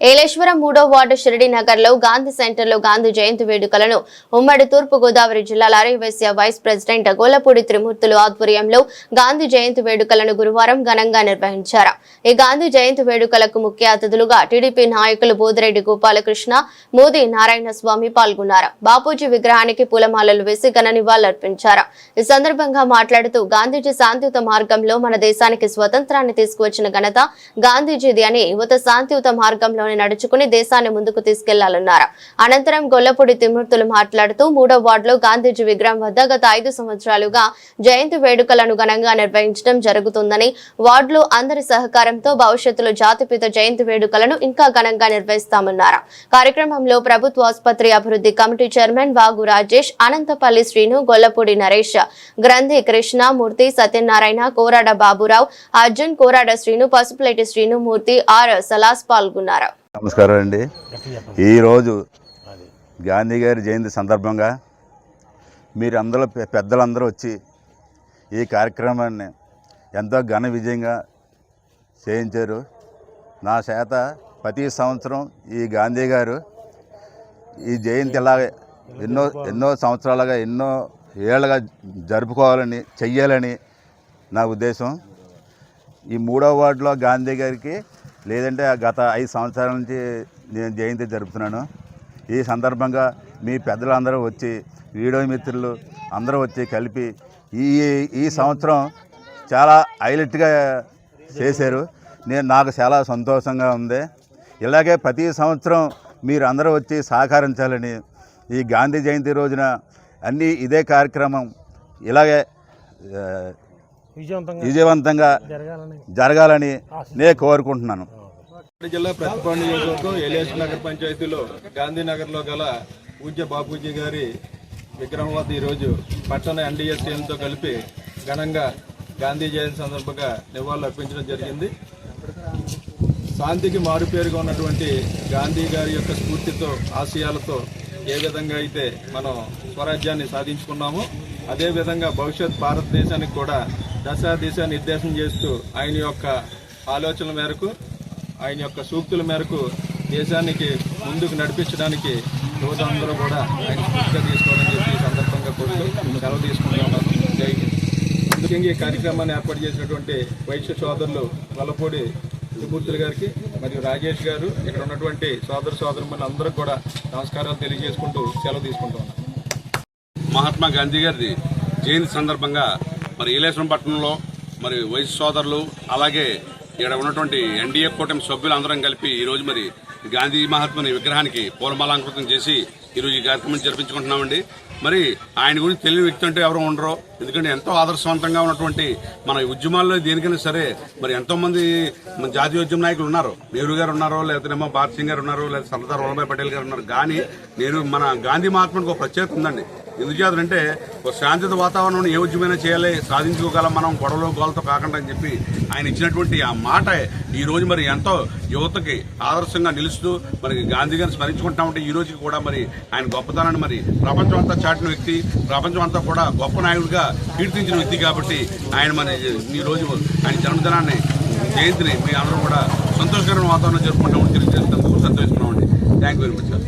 ఏలేశ్వరం మూడో వార్డు షిరిడి నగర్లో గాంధీ సెంటర్లో గాంధీ జయంతి వేడుకలను ఉమ్మడి తూర్పు గోదావరి జిల్లాల అరవైశ్య వైస్ ప్రెసిడెంట్ గోలపూడి త్రిమూర్తులు ఆధ్వర్యంలో గాంధీ జయంతి వేడుకలను గురువారం ఘనంగా నిర్వహించారు. ఈ గాంధీ జయంతి వేడుకలకు ముఖ్య అతిథులుగా టీడీపీ నాయకులు బోదిరెడ్డి గోపాలకృష్ణ మోదీ నారాయణ స్వామి పాల్గొన్నారు. బాపూజీ విగ్రహానికి పూలమాలలు వేసి ఘన నివాళులర్పించారు. ఈ సందర్భంగా మాట్లాడుతూ గాంధీజీ శాంతియుత మార్గంలో మన దేశానికి స్వతంత్రాన్ని తీసుకువచ్చిన ఘనత గాంధీజీది అని యువత శాంతియుత మార్గంలో మార్గంలోనే నడుచుకుని దేశాన్ని ముందుకు తీసుకెళ్ళాలన్నారు. అనంతరం గొల్లపూడి తిమ్మూర్తులు మాట్లాడుతూ మూడో వార్డులో గాంధీజీ విగ్రహం వద్ద గత ఐదు సంవత్సరాలుగా జయంతి వేడుకలను ఘనంగా నిర్వహించడం జరుగుతుందని వార్డులో అందరి సహకారంతో భవిష్యత్తులో జాతిపిత జయంతి వేడుకలను ఇంకా ఘనంగా నిర్వహిస్తామన్నారు. కార్యక్రమంలో ప్రభుత్వ ఆసుపత్రి అభివృద్ధి కమిటీ చైర్మన్ వాగు రాజేష్ అనంతపల్లి శ్రీను గొల్లపూడి నరేష్ గ్రంథి కృష్ణ మూర్తి సత్యనారాయణ కోరాడ బాబురావు అర్జున్ కోరాడ శ్రీను పసుపులేటి శ్రీను మూర్తి ఆర్ సలాస్ పాల్గొన్నారు. నమస్కారం అండి. ఈరోజు గాంధీ గారి జయంతి సందర్భంగా మీరు అందరూ పెద్దలందరూ వచ్చి ఈ కార్యక్రమాన్ని ఎంతో ఘన విజయంగా చేయించారు. నా చేత ప్రతి సంవత్సరం ఈ గాంధీ గారు ఈ జయంతి ఇలా ఎన్నో ఎన్నో సంవత్సరాలుగా ఎన్నో ఏళ్ళగా జరుపుకోవాలని చెయ్యాలని నా ఉద్దేశం. ఈ మూడో వార్డులో గాంధీ గారికి లేదంటే ఆ గత ఐదు సంవత్సరాల నుంచి నేను జయంతి జరుపుతున్నాను. ఈ సందర్భంగా మీ పెద్దలందరూ వచ్చి వీడియో మిత్రులు అందరూ వచ్చి కలిపి ఈ ఈ సంవత్సరం చాలా హైలైట్గా చేశారు. నేను నాకు చాలా సంతోషంగా ఉంది. ఇలాగే ప్రతి సంవత్సరం మీరు అందరూ వచ్చి సహకరించాలని ఈ గాంధీ జయంతి రోజున అన్నీ ఇదే కార్యక్రమం ఇలాగే విజయవంతంగా జరగాలని జరగాలని నేను కోరుకుంటున్నాను. జిల్లా ప్రతిపాడు నియోజకవర్గం ఎలియాస్ నగర్ పంచాయతీలో గాంధీనగర్లో గల పూజ్య బాపూజీ గారి విగ్రహం వద్ద ఈరోజు పట్టణ ఎన్డీఎస్సీలతో కలిపి ఘనంగా గాంధీ జయంతి సందర్భంగా నివాళులు అర్పించడం జరిగింది. శాంతికి మారుపేరుగా ఉన్నటువంటి గాంధీ గారి యొక్క స్ఫూర్తితో ఆశయాలతో ఏ విధంగా అయితే మనం స్వరాజ్యాన్ని సాధించుకున్నామో అదేవిధంగా భవిష్యత్ భారతదేశానికి కూడా దశా దిశ నిర్దేశం చేస్తూ ఆయన యొక్క ఆలోచనల మేరకు ఆయన యొక్క సూక్తుల మేరకు దేశానికి ముందుకు నడిపించడానికి రోజందరూ అందరూ కూడా ఆయన స్ఫూర్తిగా తీసుకోవాలని చెప్పి ఈ సందర్భంగా కోరుతూ సెలవు తీసుకుంటున్నాను ముఖ్యంగా ఈ కార్యక్రమాన్ని ఏర్పాటు చేసినటువంటి వైశ్య సోదరులు వల్లపూడి త్రిమూర్తులు గారికి మరియు రాజేష్ గారు ఇక్కడ ఉన్నటువంటి సోదర సోదరులు అందరికి కూడా నమస్కారాలు తెలియజేసుకుంటూ సెలవు తీసుకుంటున్నాను మహాత్మా గాంధీ గారిది జయంతి సందర్భంగా మరి ఈలేశ్వరం పట్టణంలో మరి వయసు సోదరులు అలాగే ఇక్కడ ఉన్నటువంటి ఎన్డీఏ కూటమి సభ్యులు అందరం కలిపి ఈరోజు మరి గాంధీ మహాత్ముని విగ్రహానికి పూలమాలంకృతం చేసి ఈరోజు ఈ కార్యక్రమం జరిపించుకుంటున్నామండి. మరి ఆయన గురించి తెలియని వ్యక్తి అంటే ఎవరు ఉండరు. ఎందుకంటే ఎంతో ఆదర్శవంతంగా ఉన్నటువంటి మన ఉద్యమాల్లో దేనికైనా సరే మరి ఎంతో మంది మన జాతీయ ఉద్యమ నాయకులు ఉన్నారు. నెహ్రూ గారు ఉన్నారు లేకపోతేనేమో భారత్ సింగ్ గారు ఉన్నారు లేదా సర్దార్ వల్లభాయ్ పటేల్ గారు ఉన్నారు. కానీ నేను మన గాంధీ మహాత్మునికి ఒక ప్రత్యేకత ఉందండి. ఎందుచేతంటే ఒక శాంతిత వాతావరణం ఏ ఉద్యమైనా చేయాలి సాధించుకోగలం మనం గొడవలో గోలతో కాకుండా అని చెప్పి ఆయన ఇచ్చినటువంటి ఆ మాట ఈ రోజు మరి ఎంతో యువతకి ఆదర్శంగా నిలుస్తూ మరి గాంధీ గారిని స్మరించుకుంటా ఉంటే ఈ రోజుకి కూడా మరి ఆయన గొప్పతనాన్ని మరి ప్రపంచం అంతా చాటిన వ్యక్తి ప్రపంచం అంతా కూడా గొప్ప నాయకుడిగా కీర్తించిన వ్యక్తి కాబట్టి ఆయన మన ఈ రోజు ఆయన జన్మదినాన్ని జయంతిని మీ అందరూ కూడా సంతోషకరమైన వాతావరణం జరుపుకుంటామని తెలియజేస్తాం సంతోషిస్తున్నామండి. Thank you very much sir